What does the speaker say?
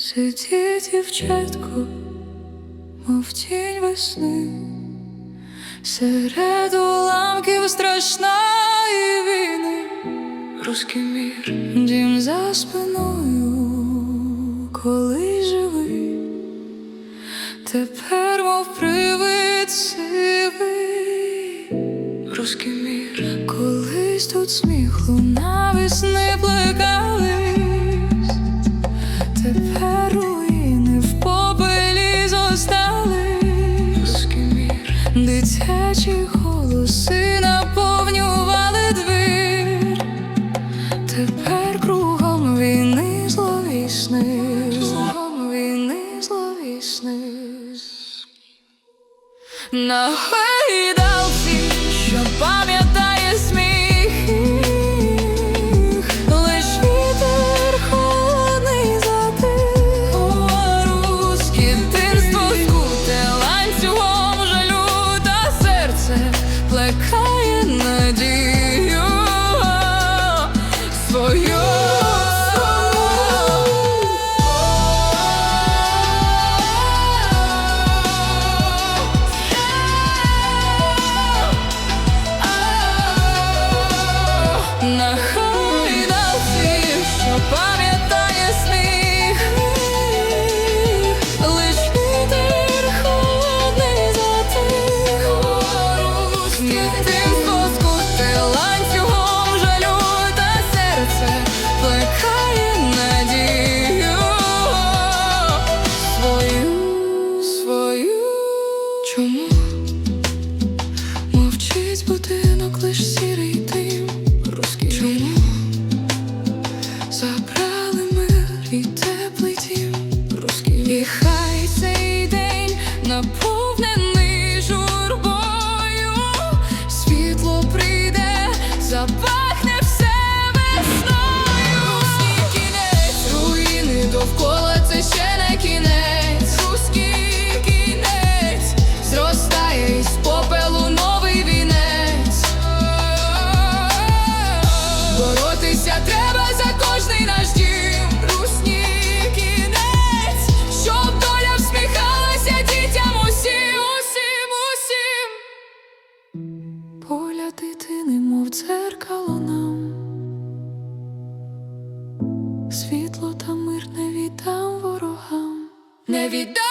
Сидіть, дівчатко, мов тінь весни, серед уламків страшної війни, Руський мір, дім за спиною, коли живий, тепер мов привид сивий, Руський мір, колись тут сміх луна весни плекались. Дитячі голоси наповнювали двір. Тепер кругом війни зловісний. Кругом війни зловісний. На the. Чому? Мовчить будинок, лиш сірий дим. Чому? Забрали мир і теплий дім. Руський І хай цей день наповнений журбою. Світло прийде, запахне мов дзеркало нам, світло та мир не віддам ворогам, не віддам.